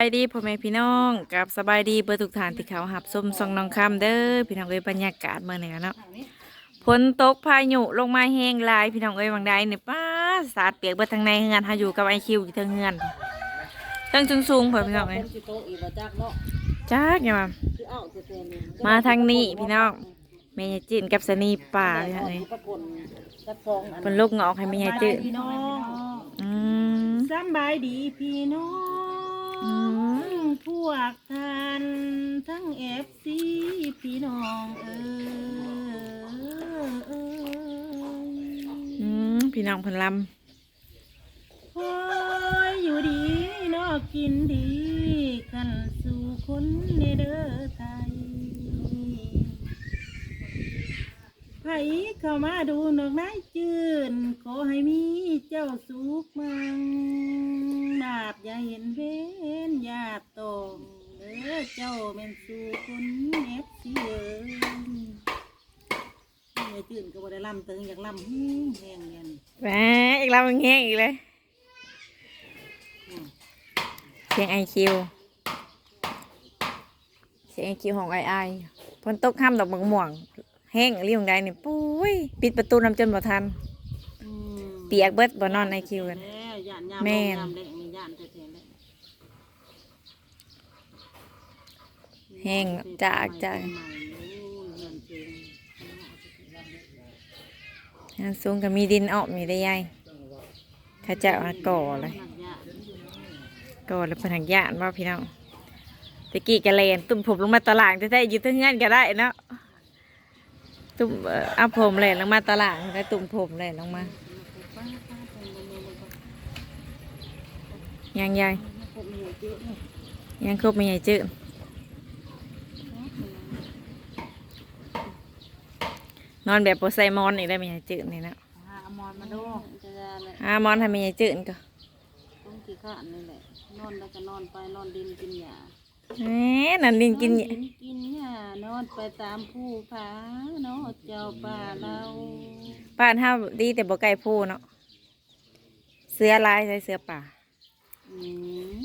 สบายดีพ่อแม่พี่น้องกับสบายดีเบอร์ทุกฐานที่เขาหับส้มซองน้องคำเด้อพี่น้องเอ้ยบรรยากาศเมื่อไหร่เนาะฝนตกพายุลงมาแห้งหลาย พี่น้องเอ้ยบางใดเนี่ยป้าสาดเปียกเบิดทางในเฮือนหาอยู่กับไอคิวอยู่ทางเฮือนเทั้งสูงๆพ่อพี่น้องเอ้ยสิโตอีบ่จักเนาะจ้าแกมาคือเอาแต่แต่นี่มาทางนี้พี่น้องแม่ยายจีนกับสนีป่าพี่น้องเอ้ยปรากฏกระฟองอันเป็นลูกงอกให้แม่ยายจีนพี่น้องอืมสำบายดีพี่น้อง อืมพวกท่านทั้งเอฟซีพี่น้องเออเอออืมพี่น้องเพันลโอ้ยอยู่ดีนอกกินดีกันสู่คนในเด้อ ผเข้ามาดูนอกนายจืนขอให้มีเจ้าสุขมังบาปอย่าเห็นเว้นญาติตองเด้อเจ้าแม่นสู่คนเน็บเสียนยาจืนก็บ่ได้ลำเติงอยากลำแห้งแห้งยันำแหมอีกแล้วมันแห้งอีกเลยเสียงไอคิวเสียงไอคิวของไอไอฝนตกห้ามดอกบังม่วง แห้งเรียงใดนี่ปุ้ยปิดประตูน้ำจนบ่ทัน อืมเปียกเบิดบ่นอนไอคิวกัน แล้วย่านยามแม่น ยามแดงนี่ย่านแท้ๆเลยแห้งจากจากใหม่ๆเงินเก่งงานสูงก็มีดินออกมีได้ยายเข้าเจะมาก่อเลยก่อแล้วเป็นหักยานว่าพี่น้องตะกี้กะเลนตุ่มผมลงมาตลาดจะได้อยู่ทั้งเงินก็ได้เนาะ ตุ่มเอ่อเอาผมเลยลงมาตลาดแล้วตุ่มผมเลยลงมายังยายยังครบไม่ใหญ่จืดนอนแบบโปรไซมอนอีกได้ไม่ใหญ่จืดนี่นะหาอมรมาดูจะได้เลยอามอนทำไม่ใหญ่จืดก็ต้องขี้ข้านนี่แหละนอนแล้วก็นอนไปนอนดินกินหญ้า แหมนั่นลิงกินนอนดินกินหญ้านอนไปตามผู้ผาเนาะเจ้าป่าเราบ้านเฮาดีแต่บ่ไก่ผู้เนาะเสือลายใส่เสือป่าอืม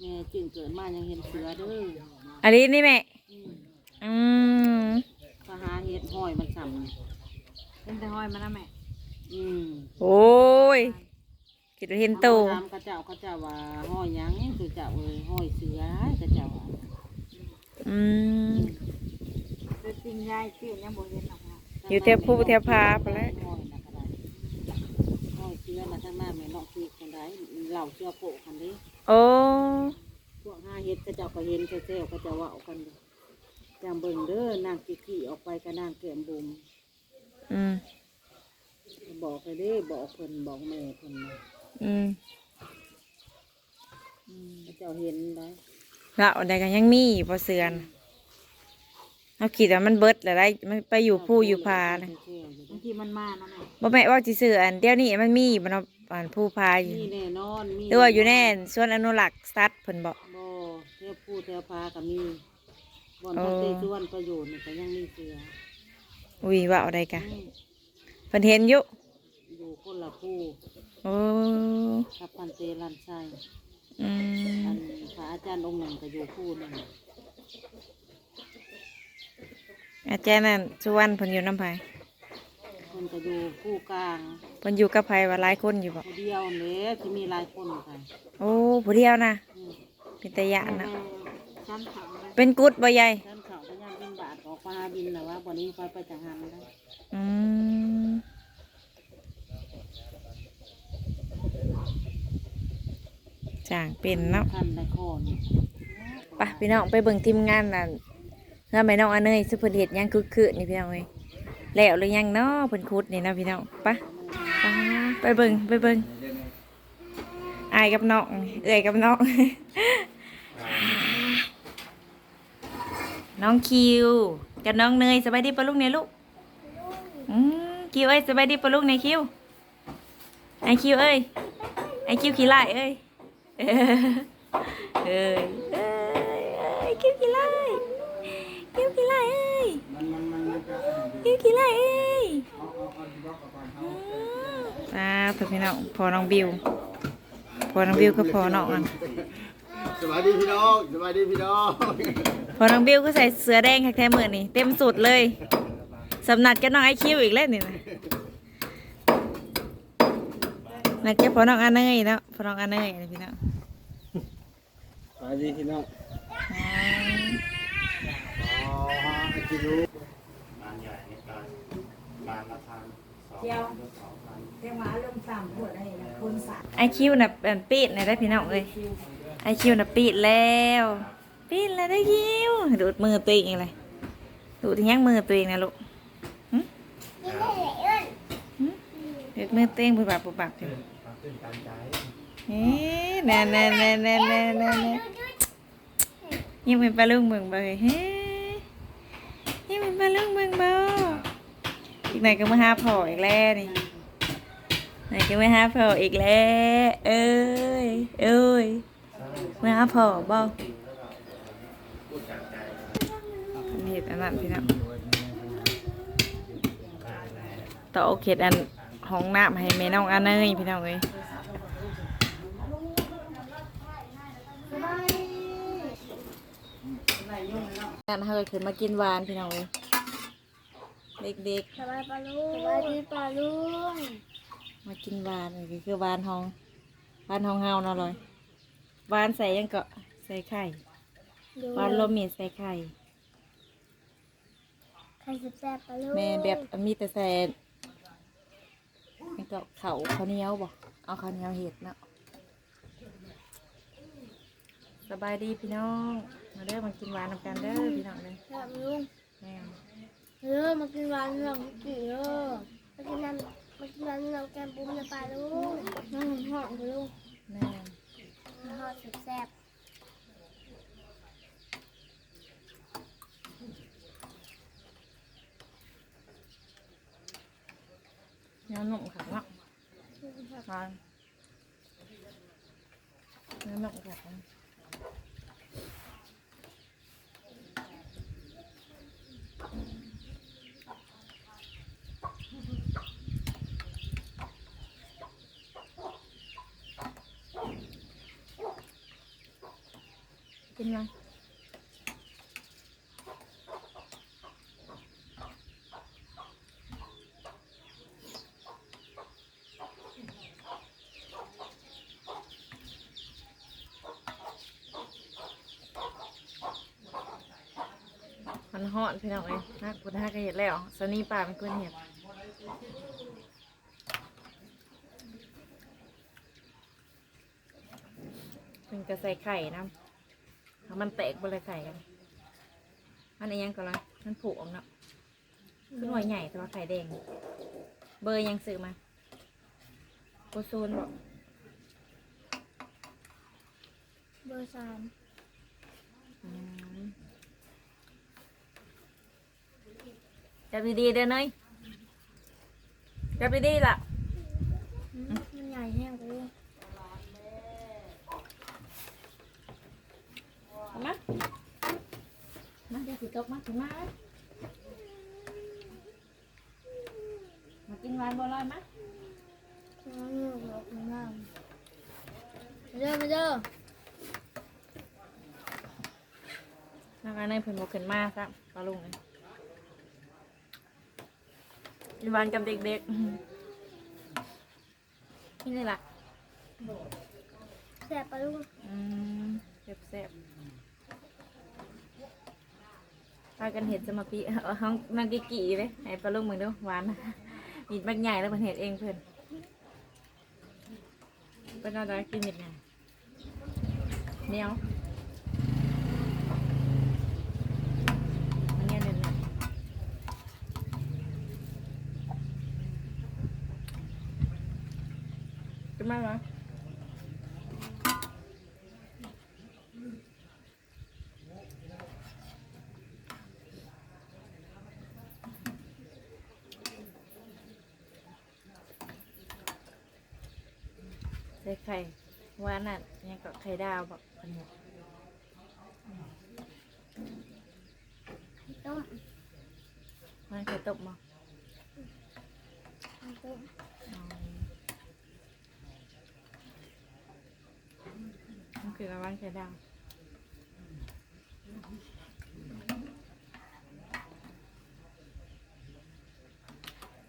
แม่จึงเกิดมายังเห็นเสือเด้ออันนี้นี่แม่อืมอืมก็หาเห็ดห้อยมันซ้เป็นแต่ห้อยมาแล้วแม่ำอืมโอ้ย คิดว่าเห็นโตถามเขาเจ้าเขาเจ้าว่าห้อยหยังคือเจ้าเอ้ยห้อยเสือเขาเจ้าว่าอืมเป็นจริงยายชื่อยังบ่เห็นหรอกนะอยู่แถวภูแถวพาไปแล้วห้อยนะก็ได้ห้อยเสือนะทั้งหน้าแม่นอกคือคนใดเหล่าเสือโปะกันเด้โอ้พวกห้าเฮ็ดเขาเจ้าก็เห็นเขาเจ้าเขาเจ้าว่าเอากันเด้อจำเบิ่งเด้อนางกิกกี้ออกไปกับนางแก้มบุมอืมบอกเลยเด้บอกเพิ่นบอกแม่เพิ่นนะ อืมเขาเจ้าเห็นได้แล้วใดกันยังมีอยู่พอเสือนเอาคิดว่ามันเบิดแล้วได้มันไปอยู่ผู้อยู่พานะบางทีมันมาเนาะแม่บ่แม่นว่าสิซื้ออันเดี๋ยวนี้มันมีอยู่มันเอาอันผู้พาอยู่มีแน่นอนมีหรือว่าอยู่แน่ส่วนอนุรักษ์สัตว์เพิ่นบอกบ่เทวผู้เทวพาก็มีบ่อนเอทางอเตส่วนประโยชน์นี่ก็ยังมีเสืออุ้ยว่าเอาใดกะอืมเพิ่นเห็นอยู่อยู่คนละผู้ โอ้กับพันเตลันไซอือัมนพระอาจารย์องค์หนึ่งก็อยู่ผู้หนึงอาจารย์นั่นสุวรรณเพิ่นอยู่น้ำไผคนก็อยู่ผู้กลางเพิ่นอยู่กับไผว่าหลายคนอยู่บ่ผู้เดียวเนี่ยที่มีหลายคนค่ะโอ้ผู้เดียวนะอืมเป็นตะยานนะชั้นเขาเลยเป็นกุดบ่ใหญ่ท่านเขาพยายามบินบาทออกมาหาบินนะว่าบ่นี้คอยไปจังหันได้อืม จ้างเป็นเนาะท่านในคอนไปพี่น้องไปเบิ่งทีมงานน่ะเพื่อแม่น้องอันเนยสุเพิ่นเฮ็ดหยังคึกคืนนี่พี่น้องเอ้ยแล้วหรือยังเนาะเพิ่นขุดนี่เนาะพี่น้องไปไปไปเบิ่งไปเบิ่งอายกับน้องเอ้ยกับน้องน้องคิวกับน้องเนยสบายดีปะลูกเนี่ยลูกอืมคิวเอ้ยสบายดีปะลูกเนี่ยคิวไอคิวเอ้ยไอคิวขี้ไล่เอ้ย เอ้ยเอ้ยเอ้ยคิวขี้ไล่คิวขี้ไล่เอ้ยคิวขี้ไล่เอ้ยอ่าเพื่อนพี่น้องพอน้องบิวพอน้องบิวก็พอน้องอันสวัสดีพี่น้องสวัสดีพี่น้องพอน้องบิวก็ใส่เสื้อแดงแท้ๆมือนี่เต็มสุดเลยสำนักกับน้องไอคิวอีกแล้วนี่นะนัดแกพอน้องอันเนยแล้วพอน้องอันเนยพี่น้อง สวัสดีพี่น้องอ๋อกินรู้บานใหญ่ในการบานละพันสองพันสองพันแต่ว่าลงสามหัวได้นะคนสามไอคิวน่ะเป็นปีดในได้พี่น้องเลยไอคิวน่ะปีดแล้วปีดแล้วได้คิวดูดมือตัวเองเลยดูดที่ยังมือตัวเองนะลูกหึหึดูดมือตัวเองปุบปับปุบปับอยู่ความตื่ นี่แน่แน่แน่แน่แน่แน่แน่ยังเป็นปลาลุงเมืองบ่เฮ้ยยังเป็นปลาลุงเมืองบ่อีกหน่อยก็มาหาพ่ออีกแล้วนี่ไหนก็มาหาพ่ออีกแล้วเอ้ยเอ้ยมาหาพ่อบ่อันนี้อันนั้นพี่น้องต่อโอเคอันห้องน้ำให้แม่น้องอันเนยพี่น้องเอ้ย งานเฮยขึ้นมากินหวานพี่น้องเลยเด็กสบายปลาลุงสบายดีปลาลุงๆ มากินหวานนี่คือหวานห้องหวานห้องเฮาเนาะเลยหวานใส่หยังก็ใส่ไข่หวานลมมีใส่ไข่ ใครจะแซ่บปลาลุงแม่แบบมีแต่ใส่นี่ก็เขาข้าวเหนียวบ่เอาข้าวเหนียวเห็ดเนาะสบายดีพี่น้อง มาเด้อมากินหวานนำกันเด้อพี่น้องเลยแซ่บลุงแม่เออมากินหวานหน่องกี่เออมากินน้ำมากินหวานหน่องแกมปุ้มนะปลาลุงน้องหอมปลาลุงแม่หอมแซ่บเนื้อหนุ่มค่ะเนาะทานเนื้อหนักแบ บนี้กินไหมมันหอนพี่น้องเอ้ยนักบุญฮักก็เห็ดแล้วสนีป่าเป็นคนเห็ดเป็นกระใส่ไข่นะ มันแตกบนเลยไข่กัน มันอะไรยังก็ละมันผูกออกเนาะคือหน่วยใหญ่แต่ว่าไข่แดง เบอร์ยังซื้อมาโกโซนบอกเบอร์สามอืมจับดีๆเด้อเนยจับดีๆล่ะ มันใหญ่แห้งปลาลุง เอามามาเดี๋ยวสิตกมาถึงมามากิน หวานบัวลอยมาน้องหนูบอกคุณน้ำมาเด้อมาเด้อแล้วก็ในเพิ่นบอกขึ้นมาซะปลาลุงเลยกินหวานกับเด็กๆนี่เลยล่ะแซ่บปลาลุงอืมแซ่บๆพากันเห็ดจะมาปีเอาห้องนางกิกี่เลยให้ปลาลุงมึงดูหวาน มีดบักใหญ่แล้วมันเห็ดเองเพื่อนเป็นอะไรกินมีดไงเหนียวมันเนี่ยเด่นหนักกินไหมวะ ส่ไข่ว่านั่นยังกับไข่ดาวบอกอันนี้ต้มมันไข่ตกมั้งต้มมันคือระวังใช้ดาว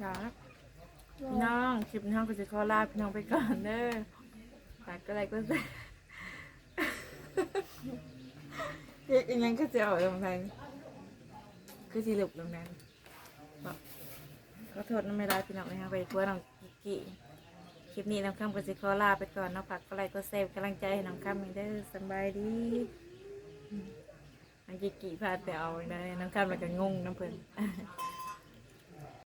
ครับพี่น้องคลิปน้องก็จะขอลาพี่น้องไปก่อนเด้อ ฝากก็อะไรก็ได้เรียกอีกอยังก็จะเอาลงไปคือสิลุบลงนั้นบอกขอโทษน้ำไม่ได้พี่น้องนะคะไปกลัวน้องกิกกี้คลิปนี้น้องคำก็จะขอลาไปก่อนน้องฝากก็อะไรก็เซฟกำลังใจให้น้องคำให้เด้สบายดีน้องกิกกี้พาแต่เอาได้น้องคำแล้วก็งงน้ำเพลิน